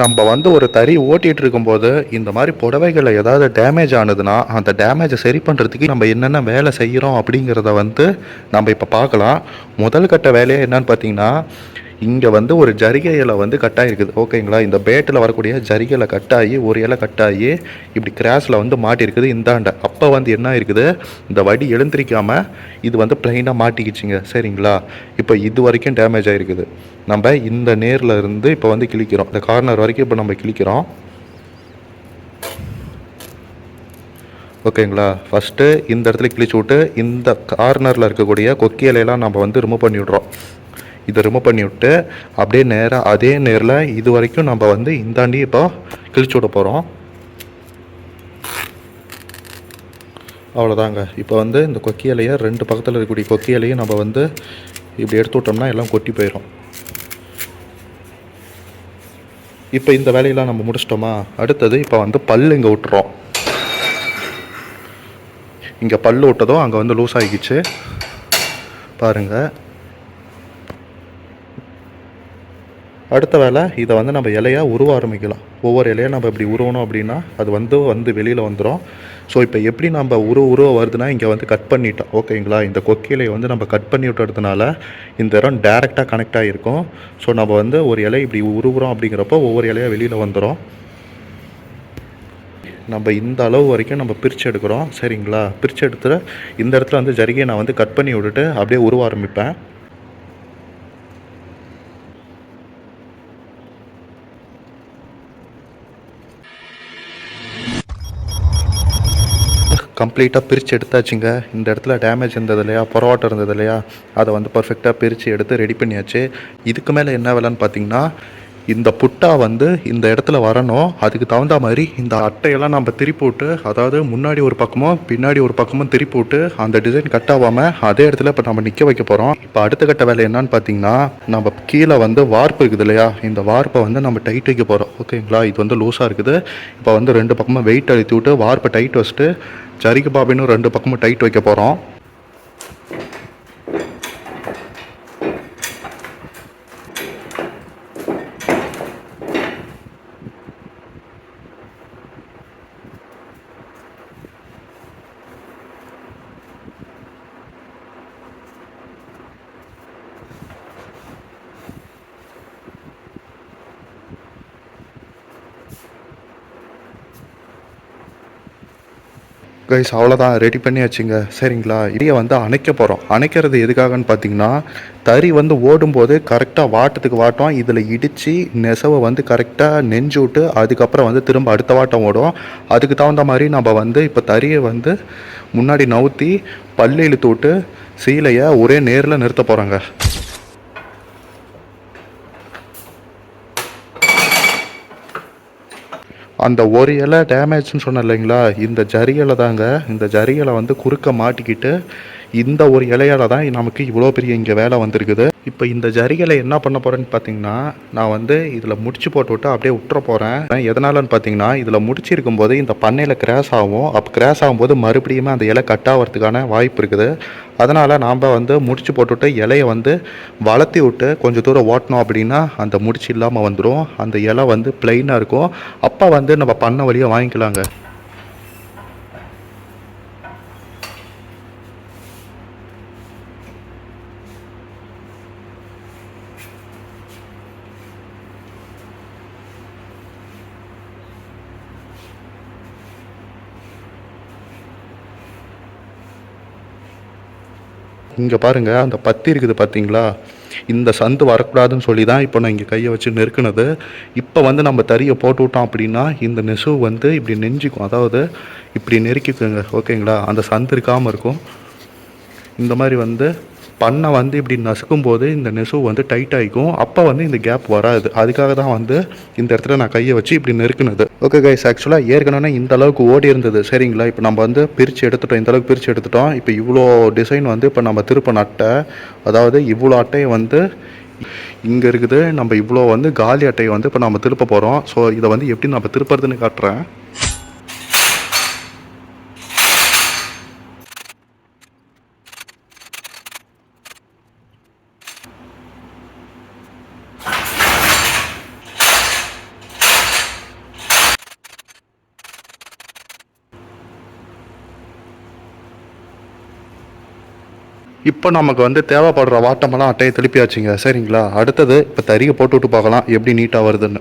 நம்ம வந்து ஒரு தறி ஓட்டிகிட்டு இருக்கும்போது இந்த மாதிரி புடவைகளில் ஏதாவது டேமேஜ் ஆனதுன்னா அந்த டேமேஜை சரி பண்ணுறதுக்கு நம்ம என்னென்ன வேலை செய்கிறோம் அப்படிங்கிறத வந்து நம்ம இப்போ பார்க்கலாம். முதல் கட்ட வேலையே என்னன்னு பார்த்தீங்கன்னா இங்கே வந்து ஒரு ஜரிகை இலை வந்து கட்டாயிருக்குது. ஓகேங்களா? இந்த பேட்டில் வரக்கூடிய ஜரிகை இலை கட்டாகி ஒரு இலை கட்டாகி இப்படி கிராஸில் வந்து மாட்டியிருக்குது. இந்தாண்ட. அப்போ வந்து என்ன இருக்குது இந்த வடி எழுந்திரிக்காமல் இது வந்து ப்ளைனாக மாட்டிக்கிச்சிங்க. சரிங்களா? இப்போ இது வரைக்கும் டேமேஜ் ஆகிருக்குது நம்ம இந்த நேரில் இருந்து இப்போ வந்து கிழிக்கிறோம். இந்த கார்னர் வரைக்கும் இப்போ நம்ம கிழிக்கிறோம். ஓகேங்களா? ஃபஸ்ட்டு இந்த இடத்துல கிழிச்சு விட்டு இந்த கார்னரில் இருக்கக்கூடிய கொக்கி இலையெல்லாம் நம்ம வந்து ரிமூவ் பண்ணி விட்றோம் இதை ரிமூவ் பண்ணி விட்டு அப்படியே நேராக அதே நேரில் இது வரைக்கும் நம்ம வந்து இந்தாண்டி இப்போ கிழிச்சு விட போகிறோம் அவ்வளோதாங்க இப்போ வந்து இந்த கொக்கி இலையை ரெண்டு பக்கத்தில் இருக்கக்கூடிய கொக்கி இலையும் நம்ம வந்து இப்படி எடுத்து விட்டோம்னா எல்லாம் கொட்டி போயிடும் இப்போ இந்த வேலையெல்லாம் நம்ம முடிச்சிட்டோமா? அடுத்தது இப்போ வந்து பல் இங்கே விட்டுறோம் இங்கே பல் விட்டதும் அங்கே வந்து லூஸ் ஆகிக்கிச்சு பாருங்கள் அடுத்த வேலை இதை வந்து நம்ம இலையாக உருவ ஆரம்பிக்கலாம். ஒவ்வொரு இலையாக நம்ம இப்படி உருவணும் அப்படின்னா அது வந்து வந்து வெளியில் வந்துடும் ஸோ இப்போ எப்படி நம்ம உருவ உருவ வருதுன்னா இங்கே வந்து கட் பண்ணிட்டோம். ஓகேங்களா இந்த கொக்கிலையை வந்து நம்ம கட் பண்ணி விட்டுறதுனால இந்த இடம் டேரெக்டாக கனெக்ட் ஆகிருக்கும் ஸோ நம்ம வந்து ஒரு இலை இப்படி உருவுறோம் அப்படிங்கிறப்போ ஒவ்வொரு இலையாக வெளியில் வந்துடும் நம்ம இந்த அளவு வரைக்கும் நம்ம பிரித்து எடுக்கிறோம். சரிங்களா? பிரித்து எடுத்துகிற இந்த இடத்துல வந்து ஜரிகையை நான் வந்து கட் பண்ணி விட்டுட்டு அப்படியே உருவ ஆரம்பிப்பேன். கம்ப்ளீட்டாக பிரித்து எடுத்தாச்சுங்க. இந்த இடத்துல டேமேஜ் இருந்தது இல்லையா? புறவாட்டம் இருந்தது இல்லையா? அதை வந்து பர்ஃபெக்டாக பிரித்து எடுத்து ரெடி பண்ணியாச்சு. இதுக்கு மேலே என்ன வேலைன்னு பார்த்தீங்கன்னா இந்த புட்டா வந்து இந்த இடத்துல வரணும். அதுக்கு தகுந்த மாதிரி இந்த அட்டையெல்லாம் நம்ம திருப்பிவிட்டு அதாவது முன்னாடி ஒரு பக்கமும் பின்னாடி ஒரு பக்கமும் திருப்பி விட்டு அந்த டிசைன் கட் ஆகாமல் அதே இடத்துல இப்போ நம்ம நிற்க வைக்க போகிறோம் இப்போ அடுத்த கட்ட வேலை என்னன்னு பார்த்தீங்கன்னா நம்ம கீழே வந்து வார்ப்பு இருக்குது இல்லையா? இந்த வார்ப்பை வந்து நம்ம டைட் வைக்க போகிறோம் ஓகேங்களா? இது வந்து லூஸாக இருக்குது. இப்போ வந்து ரெண்டு பக்கமும் வெயிட் அழுத்தி விட்டு வார்ப்பை டைட் வச்சுட்டு சரிக்கு பாபின்னு ரெண்டு பக்கமும் டைட் வைக்க போகிறோம் கைஸ் அவ்வளோதான் ரெடி பண்ணியாச்சுங்க. சரிங்களா? இடியை வந்து அணைக்க போகிறோம் அணைக்கிறது எதுக்காகன்னு பார்த்தீங்கன்னா தறி வந்து ஓடும்போது கரெக்டாக வாட்டத்துக்கு வாட்டம். இதில் இடித்து நெசவை வந்து கரெக்டாக நெஞ்சு விட்டு அதுக்கப்புறம் வந்து திரும்ப அடுத்த வாட்டம் ஓடும். அதுக்கு தகுந்த மாதிரி நம்ம வந்து இப்போ தறியை வந்து முன்னாடி நவுத்தி பல்லு இழுத்து விட்டு சீலையை ஒரே நேரில் நிறுத்த போகிறோங்க அந்த ஒரு இலை டேமேஜ்னு சொன்னேன் இல்லைங்களா? இந்த ஜரி இலை தாங்க இந்த ஜரி இலை வந்து குறுக்க மாட்டிக்கிட்டு இந்த ஒரு இலையால தான் நமக்கு இவ்வளோ பெரிய இங்கே வேலை வந்திருக்குது. இப்போ இந்த ஜரிகளை என்ன பண்ண போகிறேன்னு பார்த்தீங்கன்னா நான் வந்து இதில் முடிச்சு போட்டு விட்டு அப்படியே விட்டுற போகிறேன் எதனாலன்னு பார்த்தீங்கன்னா இதில் முடிச்சிருக்கும் போது இந்த பண்ணையில் கிராஸ் ஆகும். அப்போ கிராஸ் ஆகும்போது மறுபடியும் அந்த இலை கட் ஆகிறதுக்கான வாய்ப்பு இருக்குது. அதனால் நாம் வந்து முடிச்சு போட்டுவிட்டு இலையை வந்து வளர்த்தி விட்டு கொஞ்சம் தூரம் ஓட்டினோம் அப்படின்னா அந்த முடிச்சு இல்லாமல் வந்துடும் அந்த இலை வந்து பிளெயினாக இருக்கும். அப்போ வந்து நம்ம பண்ண வழியாக வாங்கிக்கலாங்க. இங்கே பாருங்கள் அந்த பத்தி இருக்குது பார்த்தீங்களா இந்த சந்து வரக்கூடாதுன்னு சொல்லி தான் இப்போ நான் இங்கே கையை வச்சு நெருக்கினது. இப்போ வந்து நம்ம தறியை போட்டு விட்டோம் அப்படின்னா இந்த நெசவு வந்து இப்படி நெஞ்சிக்கும். அதாவது இப்படி நெருக்கிக்குங்க. ஓகேங்களா? அந்த சந்து இருக்காமல் இருக்கும். இந்த மாதிரி வந்து பண்ணை வந்து இப்படி நசுக்கும் போது இந்த நெசவு வந்து டைட் ஆகிக்கும் அப்போ வந்து இந்த கேப் வராது. அதுக்காக தான் வந்து இந்த இடத்துல நான் கையை வச்சு இப்படி நெருக்குனது. ஓகே கைஸ் ஆக்சுவலாக ஏற்கனவே இந்த அளவுக்கு ஓடி இருந்தது. சரிங்களா? இப்போ நம்ம வந்து பிரித்து எடுத்துட்டோம். இந்த அளவுக்கு பிரித்து எடுத்துட்டோம். இப்போ இவ்வளோ டிசைன் வந்து இப்போ நம்ம திருப்ப அட்டை அதாவது இவ்வளோ அட்டையை வந்து இங்கே இருக்குது. நம்ம இவ்வளோ வந்து காலி அட்டையை வந்து இப்போ நம்ம திருப்ப போகிறோம் ஸோ இதை வந்து எப்படி நம்ம திருப்புறதுன்னு காட்டுறேன். இப்போ நமக்கு வந்து தேவைப்படுற வாட்டமெல்லாம் அட்டையை திருப்பியாச்சுங்க. சரிங்களா? அடுத்தது இப்போ தறியை போட்டு விட்டு பார்க்கலாம். எப்படி நீட்டாக வருதுன்னு.